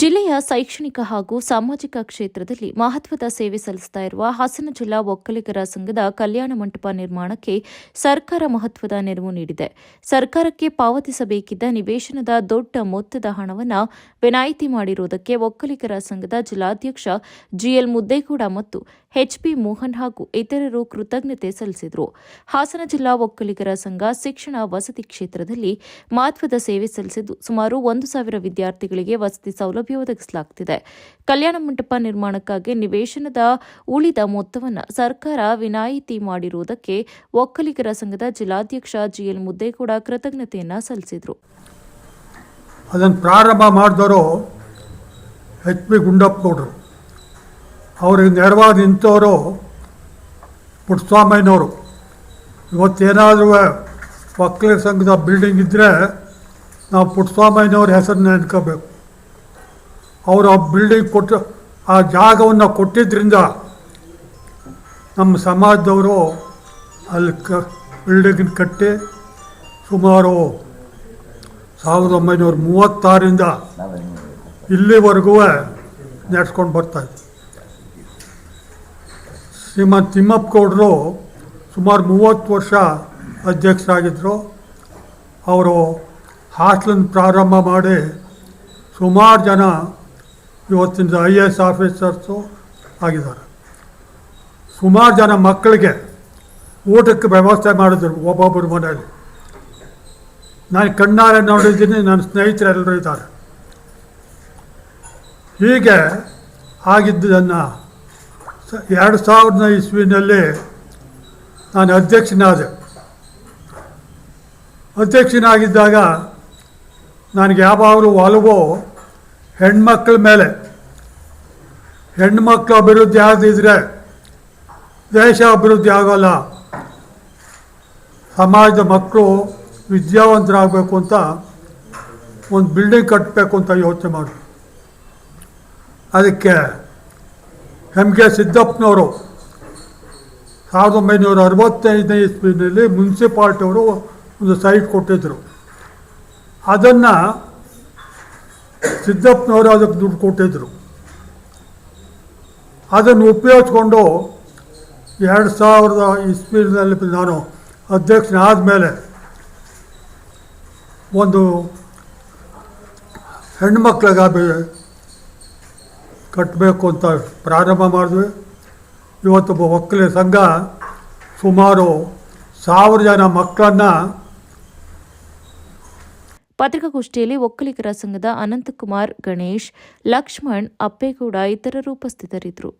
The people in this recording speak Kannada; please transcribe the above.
ಜಿಲ್ಲೆಯ ಶೈಕ್ಷಣಿಕ ಹಾಗೂ ಸಾಮಾಜಿಕ ಕ್ಷೇತ್ರದಲ್ಲಿ ಮಹತ್ವದ ಸೇವೆ ಸಲ್ಲಿಸ್ತಾ ಇರುವ ಹಾಸನ ಜಿಲ್ಲಾ ಒಕ್ಕಲಿಗರ ಸಂಘದ ಕಲ್ಯಾಣ ಮಂಟಪ ನಿರ್ಮಾಣಕ್ಕೆ ಸರ್ಕಾರ ಮಹತ್ವದ ನೆರವು ನೀಡಿದೆ. ಸರ್ಕಾರಕ್ಕೆ ಪಾವತಿಸಬೇಕಿದ್ದ ನಿವೇಶನದ ದೊಡ್ಡ ಮೊತ್ತದ ಹಣವನ್ನು ವಿನಾಯಿತಿ ಮಾಡಿರುವುದಕ್ಕೆ ಒಕ್ಕಲಿಗರ ಸಂಘದ ಜಿಲ್ಲಾಧ್ಯಕ್ಷ ಜಿಎಲ್ ಮುದ್ದೇಗೌಡ ಮತ್ತು ಎಚ್ಪಿ ಮೋಹನ್ ಹಾಗೂ ಇತರರು ಕೃತಜ್ಞತೆ ಸಲ್ಲಿಸಿದರು. ಹಾಸನ ಜಿಲ್ಲಾ ಒಕ್ಕಲಿಗರ ಸಂಘ ಶಿಕ್ಷಣ ವಸತಿ ಕ್ಷೇತ್ರದಲ್ಲಿ ಮಹತ್ವದ ಸೇವೆ ಸಲ್ಲಿಸಿದ್ದು ಸುಮಾರು ಒಂದು ಸಾವಿರ ವಿದ್ಯಾರ್ಥಿಗಳಿಗೆ ವಸತಿ ಸೌಲಭ್ಯ ಒದಗಿಸಲಾಗುತ್ತಿದೆ ಕಲ್ಯಾಣ ಮಂಟಪ ನಿರ್ಮಾಣಕ್ಕಾಗಿ ನಿವೇಶನದ ಉಳಿದ ಮೊತ್ತವನ್ನು ಸರ್ಕಾರ ವಿನಾಯಿತಿ ಮಾಡಿರುವುದಕ್ಕೆ ಒಕ್ಕಲಿಗರ ಸಂಘದ ಜಿಲ್ಲಾಧ್ಯಕ್ಷ ಜಿಎಲ್ ಮುದ್ದೇಗೌಡ ಕೃತಜ್ಞತೆಯನ್ನು ಸಲ್ಲಿಸಿದರು. ಅದನ್ನು ಪ್ರಾರಂಭ ಮಾಡಿದವರು ಎಚ್ ಪಿ ಗುಂಡಪ್ಪಗೌಡರು. ಅವ್ರಿಗೆ ನೆರವಾಗಿ ನಿಂತವರು ಪುಟ್ಟಸ್ವಾಮಯ್ಯನವರು ಇವತ್ತೇನಾದರೂ ಒಕ್ಕಲಿಗರ ಸಂಘದ ಬಿಲ್ಡಿಂಗ್ ಇದ್ದರೆ ನಾವು ಪುಟ್ಟಸ್ವಾಮಯ್ಯನವ್ರ ಹೆಸರನ್ನ ನೆನ್ಕೋಬೇಕು ಅವರು ಆ ಬಿಲ್ಡಿಂಗ್ ಕೊಟ್ಟು ಆ ಜಾಗವನ್ನು ಕೊಟ್ಟಿದ್ದರಿಂದ ನಮ್ಮ ಸಮಾಜದವರು ಅಲ್ಲಿ ಕ ಬಿಲ್ಡಿಂಗ್ ಕಟ್ಟಿ ಸುಮಾರು ಸಾವಿರದ ಒಂಬೈನೂರ ಮೂವತ್ತಾರರಿಂದ ಇಲ್ಲಿವರೆಗೂ ನಡೆಸ್ಕೊಂಡು ಬರ್ತಾಯಿದ್ರು ಶ್ರೀಮಂತ ತಿಮ್ಮಪ್ಪಗೌಡರು ಸುಮಾರು ಮೂವತ್ತು ವರ್ಷ ಅಧ್ಯಕ್ಷರಾಗಿದ್ದರು ಅವರು ಹಾಸ್ಟ್ಲನ್ನು ಪ್ರಾರಂಭ ಮಾಡಿ ಸುಮಾರು ಜನ ಇವತ್ತಿನ ಐ ಎ ಎಸ್ ಆಫೀಸರ್ಸು ಆಗಿದ್ದಾರೆ. ಸುಮಾರು ಜನ ಮಕ್ಕಳಿಗೆ ಊಟಕ್ಕೆ ವ್ಯವಸ್ಥೆ ಮಾಡಿದ್ರು ಒಬ್ಬೊಬ್ಬರು ಮನೆಯಲ್ಲಿ. ನಾನು ಕಣ್ಣಾರೆ ನೋಡಿದ್ದೀನಿ ನನ್ನ ಸ್ನೇಹಿತರೆಲ್ಲರೂ ಇದ್ದಾರೆ. ಹೀಗೆ ಆಗಿದ್ದನ್ನು ಎರಡು ಸಾವಿರದ ಇಸ್ವಿನಲ್ಲಿ ನಾನು ಅಧ್ಯಕ್ಷನಾದೆ. ಅಧ್ಯಕ್ಷನಾಗಿದ್ದಾಗ ನನಗೆ ಯಾವಾಗಲೂ ಒಲವು ಹೆಣ್ಮಕ್ಳ ಮೇಲೆ, ಹೆಣ್ಮಕ್ಳು ಅಭಿವೃದ್ಧಿ ಆಗದಿದ್ರೆ ದೇಶ ಅಭಿವೃದ್ಧಿ ಆಗೋಲ್ಲ. ಸಮಾಜದ ಮಕ್ಕಳು ವಿದ್ಯಾವಂತರಾಗಬೇಕು ಅಂತ ಒಂದು ಬಿಲ್ಡಿಂಗ್ ಕಟ್ಟಬೇಕು ಅಂತ ಯೋಚನೆ ಮಾಡಿ ಅದಕ್ಕೆ ಎಂ ಕೆ ಸಿದ್ದಪ್ಪನವರು ಸಾವಿರದ ಒಂಬೈನೂರ ಅರವತ್ತೈದನೇ ಇಸ್ವಿನಲ್ಲಿ ಮುನ್ಸಿಪಾಲ್ಟಿಯವರು ಒಂದು ಸೈಟ್ ಕೊಟ್ಟಿದ್ದರು ಅದನ್ನು ಸಿದ್ದಪ್ಪನವರು ಅದಕ್ಕೆ ದುಡ್ಡು ಕೊಟ್ಟಿದ್ದರು ಅದನ್ನು ಉಪಯೋಗಿಸ್ಕೊಂಡು ಎರಡು ಸಾವಿರದ ಇಸ್ವಿನಲ್ಲಿ ನಾನು ಅಧ್ಯಕ್ಷನಾದ ಮೇಲೆ ಒಂದು ಹೆಣ್ಮಕ್ಳಿಗೆ ಕಟ್ಟಬೇಕು ಅಂತ ಪ್ರಾರಂಭ ಮಾಡಿದ್ವಿ. ಇವತ್ತು ಒಬ್ಬ ಒಕ್ಕಲಿಗ ಸಂಘ ಸುಮಾರು ಸಾವಿರ ಜನ ಮಕ್ಕಳನ್ನು ಪತ್ರಿಕಾಗೋಷ್ಠಿಯಲ್ಲಿ ಒಕ್ಕಲಿಗರ ಸಂಘದ ಅನಂತಕುಮಾರ್ ಗಣೇಶ್ ಲಕ್ಷ್ಮಣ್ ಅಪ್ಪೇಗೌಡ ಇತರರು ಉಪಸ್ಥಿತರಿದ್ದರು.